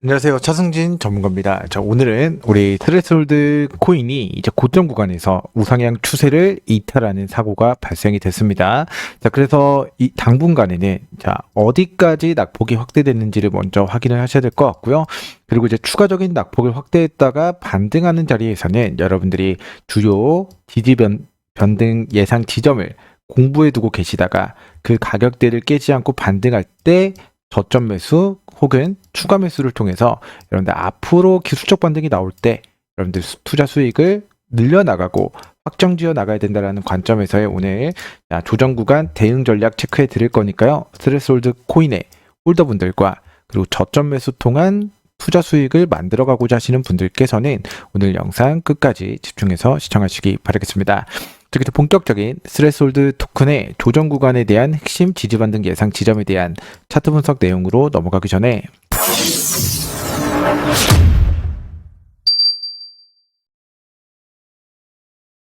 안녕하세요. 차승진 전문가입니다. 자, 오늘은 우리 트레스홀드 코인이 이제 고점 구간에서 우상향 추세를 이탈하는 사고가 발생이 됐습니다. 자, 그래서 이 당분간에는 자, 어디까지 낙폭이 확대됐는지를 먼저 확인을 하셔야 될 것 같고요. 그리고 이제 추가적인 낙폭을 확대했다가 반등하는 자리에서는 여러분들이 주요 지지 변, 변등 예상 지점을 공부해 두고 계시다가 그 가격대를 깨지 않고 반등할 때 저점 매수 혹은 추가 매수를 통해서 여러분들 앞으로 기술적 반등이 나올 때 여러분들 수- 투자 수익을 늘려나가고 확정지어 나가야 된다라는 관점에서의 오늘 자, 조정 구간 대응 전략 체크해 드릴 거니까요. 스트레스홀드 코인의 홀더분들과 그리고 저점 매수 통한 투자 수익을 만들어 가고자 하시는 분들께서는 오늘 영상 끝까지 집중해서 시청하시기 바라겠습니다. 자, 이제 본격적인 스트레스홀드 토큰의 조정 구간에 대한 핵심 지지 반등 예상 지점에 대한 차트 분석 내용으로 넘어가기 전에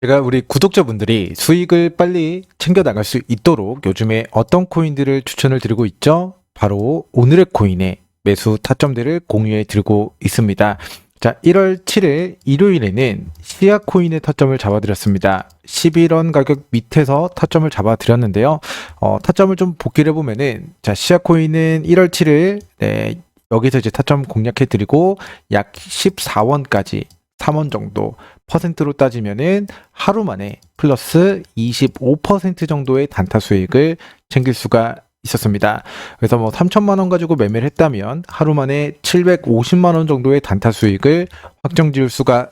제가 우리 구독자분들이 수익을 빨리 챙겨 나갈 수 있도록 요즘에 어떤 코인들을 추천을 드리고 있죠? 바로 오늘의 코인의 매수 타점들을 공유해 드리고 있습니다. 자, 1월 7일 일요일에는 시아 코인의 타점을 잡아드렸습니다. 11원 가격 밑에서 타점을 잡아드렸는데요. 어, 타점을 좀 복기를 해보면은, 자, 시아 코인은 1월 7일, 네, 여기서 이제 타점 공략해드리고, 약 14원까지 3원 정도 퍼센트로 따지면은 하루 만에 플러스 25% 정도의 단타 수익을 챙길 수가 있었습니다. 그래서 뭐 3천만 원 가지고 매매를 했다면 하루 만에 750만 원 정도의 단타 수익을 확정 지을 수가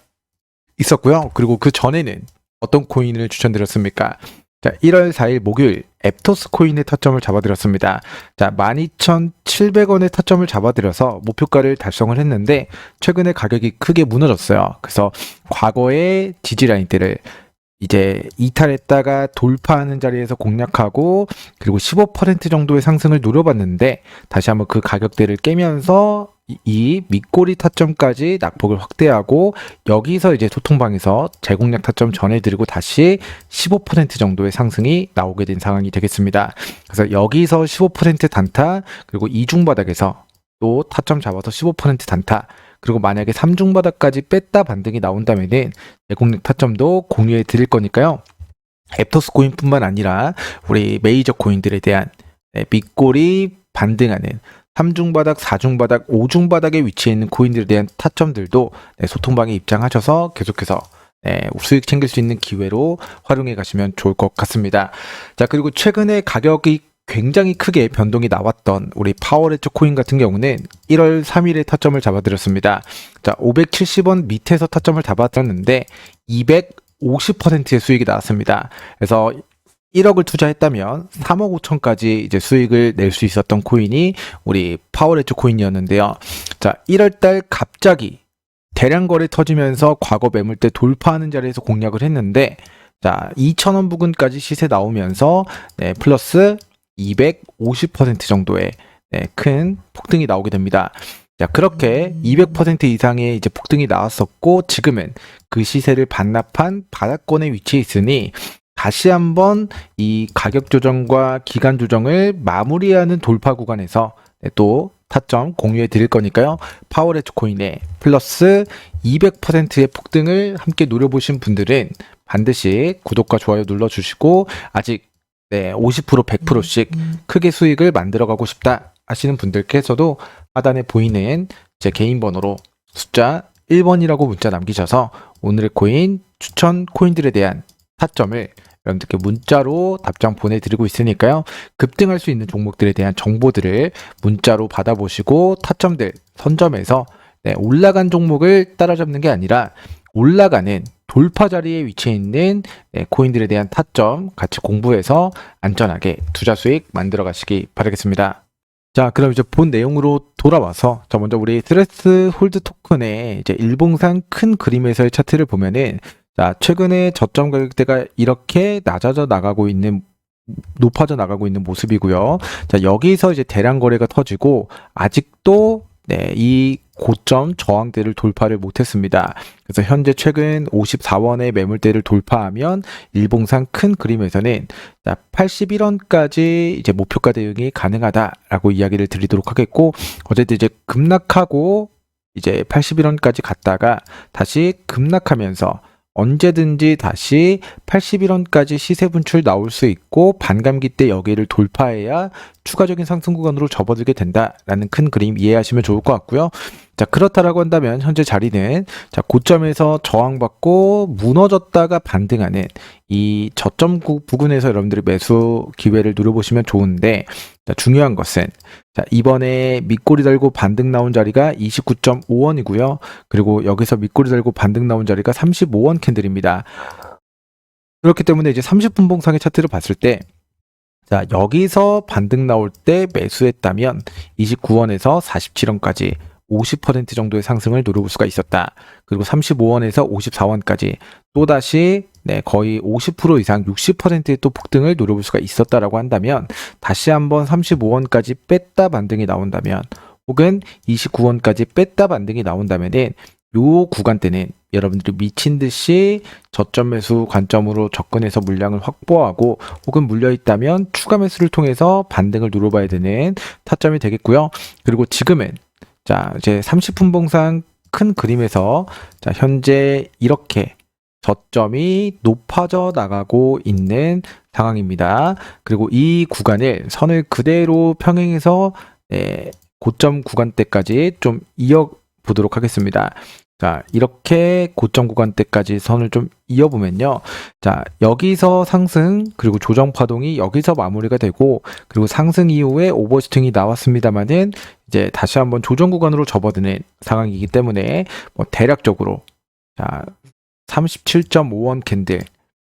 있었고요. 그리고 그 전에는 어떤 코인을 추천드렸습니까? 자, 1월 4일 목요일 앱토스 코인의 타점을 잡아드렸습니다. 자, 12,700원의 타점을 잡아드려서 목표가를 달성을 했는데 최근에 가격이 크게 무너졌어요. 그래서 과거의 지지 라인대를 이제 이탈했다가 돌파하는 자리에서 공략하고 그리고 15% 정도의 상승을 노려봤는데 다시 한번 그 가격대를 깨면서 이- 이 밑꼬리 타점까지 낙폭을 확대하고 여기서 이제 소통방에서 재공략 타점 전해드리고 다시 15% 정도의 상승이 나오게 된 상황이 되겠습니다. 그래서 여기서 15% 단타 그리고 이중 바닥에서 또 타점 잡아서 15% 단타 그리고 만약에 3중 바닥까지 뺐다 반등이 나온다면은 재공략 타점도 공유해 드릴 거니까요. 앱토스 코인뿐만 아니라 우리 메이저 코인들에 대한 네, 밑골이 반등하는 3중 바닥, 4중 바닥, 5중 바닥에 위치해 있는 코인들에 대한 타점들도 네, 소통방에 입장하셔서 계속해서 네, 수익 챙길 수 있는 기회로 활용해 가시면 좋을 것 같습니다. 자, 그리고 최근에 가격이 굉장히 크게 변동이 나왔던 우리 파워레츠 코인 같은 경우는 1월 3일에 타점을 잡아드렸습니다. 자, 570원 밑에서 타점을 잡아드렸는데 250%의 수익이 나왔습니다. 그래서 1억을 투자했다면 3억 5천까지 이제 수익을 낼 수 있었던 코인이 우리 파워레츠 코인이었는데요. 자, 1월 달 갑자기 대량 거래 터지면서 과거 매물대 돌파하는 자리에서 공략을 했는데 자, 2,000원 부근까지 시세 나오면서 네, 플러스 250% 정도의 네, 큰 폭등이 나오게 됩니다. 자, 그렇게 200% 이상의 이제 폭등이 나왔었고 지금은 그 시세를 반납한 바닥권에 위치해 있으니 다시 한번 이 가격 조정과 기간 조정을 마무리하는 돌파 구간에서 네, 또 타점 공유해 드릴 거니까요. 파워레츠 코인의 플러스 200%의 폭등을 함께 노려보신 분들은 반드시 구독과 좋아요 눌러주시고 아직 네, 50% 100%씩 크게 수익을 만들어가고 싶다 하시는 분들께서도 하단에 보이는 제 개인 번호로 숫자 1번이라고 문자 남기셔서 오늘의 코인 추천 코인들에 대한 타점을 여러분들께 문자로 답장 보내드리고 있으니까요. 급등할 수 있는 종목들에 대한 정보들을 문자로 받아보시고 타점들 선점해서 네, 올라간 종목을 따라잡는 게 아니라 올라가는 돌파 자리에 위치해 있는 네, 코인들에 대한 타점 같이 공부해서 안전하게 투자 수익 만들어 가시기 바라겠습니다. 자, 그럼 이제 본 내용으로 돌아와서 자 먼저 우리 스트레스 홀드 토큰의 이제 일봉상 큰 그림에서의 차트를 보면은 자, 최근에 저점 가격대가 이렇게 낮아져 나가고 있는 높아져 나가고 있는 모습이고요. 자, 여기서 이제 대량 거래가 터지고 아직도 네, 이 고점 저항대를 돌파를 못했습니다. 그래서 현재 최근 54원의 매물대를 돌파하면 일봉상 큰 그림에서는 81원까지 이제 목표가 대응이 가능하다라고 이야기를 드리도록 하겠고 어쨌든 이제 급락하고 이제 81원까지 갔다가 다시 급락하면서 언제든지 다시 81원까지 시세 분출 나올 수 있고 반감기 때 여기를 돌파해야 추가적인 상승 구간으로 접어들게 된다라는 큰 그림 이해하시면 좋을 것 같고요. 자, 그렇다라고 한다면 현재 자리는 자, 고점에서 저항받고 무너졌다가 반등하는 이 저점 구- 부근에서 여러분들이 매수 기회를 누려보시면 좋은데 자, 중요한 것은 자, 이번에 밑꼬리 달고 반등 나온 자리가 29.5원이고요. 그리고 여기서 밑꼬리 달고 반등 나온 자리가 35원 캔들입니다. 그렇기 때문에 이제 30분 봉상의 차트를 봤을 때 자, 여기서 반등 나올 때 매수했다면 29원에서 47원까지 50% 정도의 상승을 노려볼 수가 있었다. 그리고 35원에서 54원까지 또다시 네, 거의 50% 이상 60%의 또 폭등을 노려볼 수가 있었다라고 한다면 다시 한번 35원까지 뺐다 반등이 나온다면 혹은 29원까지 뺐다 반등이 나온다면은 요 구간대는 여러분들이 미친 듯이 저점 매수 관점으로 접근해서 물량을 확보하고 혹은 물려 있다면 추가 매수를 통해서 반등을 누려봐야 되는 타점이 되겠고요. 그리고 지금은 자 이제 30분 봉상 큰 그림에서 자 현재 이렇게 저점이 높아져 나가고 있는 상황입니다. 그리고 이 구간을 선을 그대로 평행해서 예, 고점 구간대까지 좀 이어 보도록 하겠습니다. 자, 이렇게 고점 구간대까지 선을 좀 이어보면요. 자, 여기서 상승, 그리고 조정 파동이 여기서 마무리가 되고, 그리고 상승 이후에 오버슈팅이 나왔습니다만은, 이제 다시 한번 조정 구간으로 접어드는 상황이기 때문에, 뭐, 대략적으로, 자, 37.5원 캔들,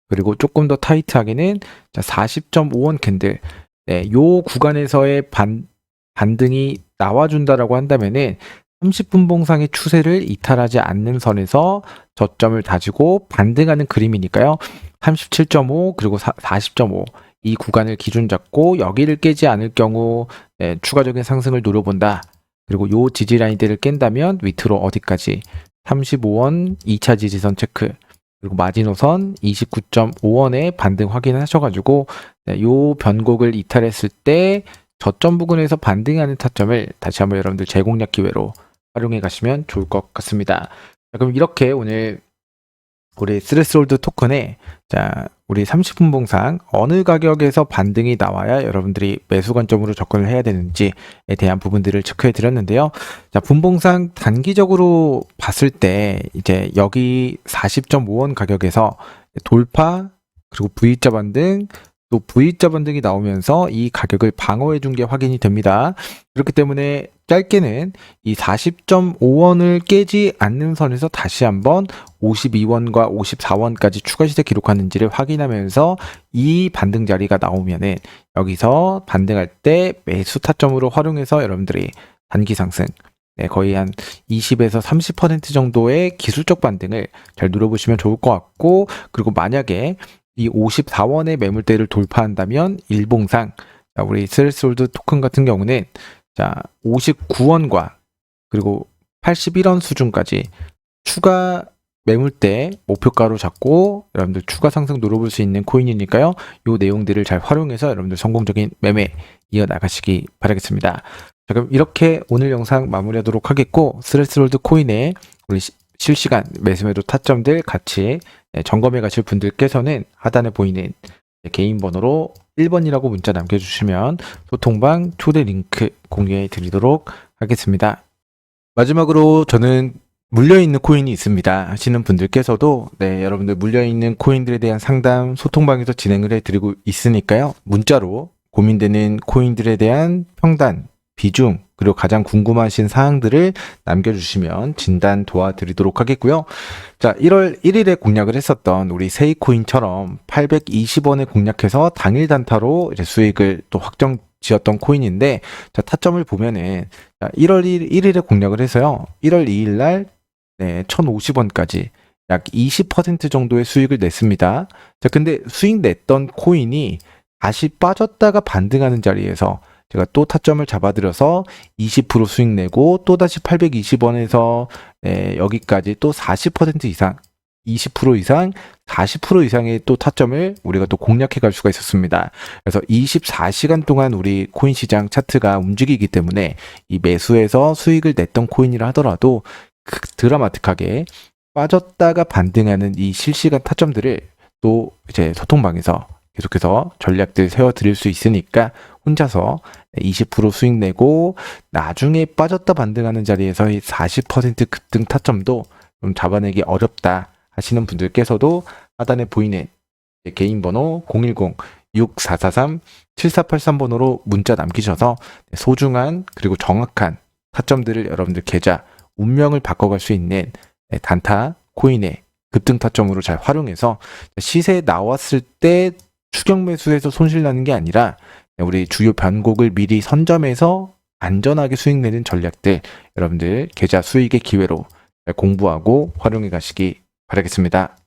그리고 조금 더 타이트하게는, 자, 40.5원 캔들, 네, 요 구간에서의 반, 반등이 나와준다라고 한다면은 30분 봉상의 추세를 이탈하지 않는 선에서 저점을 다지고 반등하는 그림이니까요. 37.5 그리고 40.5 이 구간을 기준 잡고 여기를 깨지 않을 경우 네, 추가적인 상승을 노려본다. 그리고 요 지지 라인들을 깬다면 밑으로 어디까지 35원 2차 지지선 체크 그리고 마지노선 29.5원의 반등 확인하셔가지고 네, 요 변곡을 이탈했을 때 저점 부근에서 반등하는 타점을 다시 한번 여러분들 재공략 기회로 활용해 가시면 좋을 것 같습니다. 자, 그럼 이렇게 오늘 우리 스레스홀드 토큰에 자 우리 30분 봉상 어느 가격에서 반등이 나와야 여러분들이 매수 관점으로 접근을 해야 되는지에 대한 부분들을 체크해 드렸는데요. 자 분봉상 단기적으로 봤을 때 이제 여기 40.5원 가격에서 돌파 그리고 V자 반등 또 V자 반등이 나오면서 이 가격을 방어해 준 게 확인이 됩니다. 그렇기 때문에 짧게는 이 40.5원을 깨지 않는 선에서 다시 한번 52원과 54원까지 추가 시세 기록하는지를 확인하면서 이 반등 자리가 나오면은 여기서 반등할 때 매수 타점으로 활용해서 여러분들이 단기 상승 네, 거의 한 20에서 30% 정도의 기술적 반등을 잘 누려보시면 좋을 것 같고 그리고 만약에 이 54원의 매물대를 돌파한다면 일봉상 자, 우리 스레스홀드 토큰 같은 경우는 자 59원과 그리고 81원 수준까지 추가 매물대 목표가로 잡고 여러분들 추가 상승 노려볼 수 있는 코인이니까요. 요 내용들을 잘 활용해서 여러분들 성공적인 매매 이어 나가시기 바라겠습니다. 자, 그럼 이렇게 오늘 영상 마무리하도록 하겠고 스레스홀드 코인의 우리 시- 실시간 매수매도 타점들 같이 네, 점검해 가실 분들께서는 하단에 보이는 개인 번호로 1번이라고 문자 남겨주시면 소통방 초대 링크 공유해 드리도록 하겠습니다. 마지막으로 저는 물려있는 코인이 있습니다 하시는 분들께서도 네, 여러분들 물려있는 코인들에 대한 상담 소통방에서 진행을 해드리고 있으니까요. 문자로 고민되는 코인들에 대한 평단, 비중, 그리고 가장 궁금하신 사항들을 남겨주시면 진단 도와드리도록 하겠고요. 자, 1월 1일에 공략을 했었던 우리 세이코인처럼 820원에 공략해서 당일 단타로 이제 수익을 또 확정 지었던 코인인데, 자, 타점을 보면은, 자, 1월 1, 1일에 공략을 해서요, 1월 2일 날, 네, 1050원까지 약 20% 정도의 수익을 냈습니다. 자, 근데 수익 냈던 코인이 다시 빠졌다가 반등하는 자리에서 제가 또 타점을 잡아드려서 20% 수익 내고 또다시 820원에서 여기까지 또 40% 이상 20% 이상, 40% 이상의 또 타점을 우리가 또 공략해 갈 수가 있었습니다. 그래서 24시간 동안 우리 코인 시장 차트가 움직이기 때문에 이 매수에서 수익을 냈던 코인이라 하더라도 그 드라마틱하게 빠졌다가 반등하는 이 실시간 타점들을 또 이제 소통방에서 계속해서 전략들 세워 드릴 수 있으니까 혼자서 20% 수익 내고 나중에 빠졌다 반등하는 자리에서 이40% 급등 타점도 좀 잡아내기 어렵다 하시는 분들께서도 하단에 보이는 개인 번호 010-6443-7483 번호로 문자 남기셔서 소중한 그리고 정확한 타점들을 여러분들 계좌 운명을 바꿔갈 수 있는 단타 코인의 급등 타점으로 잘 활용해서 시세에 나왔을 때 추격 매수해서 손실 나는 게 아니라 우리 주요 변곡을 미리 선점해서 안전하게 수익 내는 전략들 여러분들 계좌 수익의 기회로 잘 공부하고 활용해 가시기 바라겠습니다.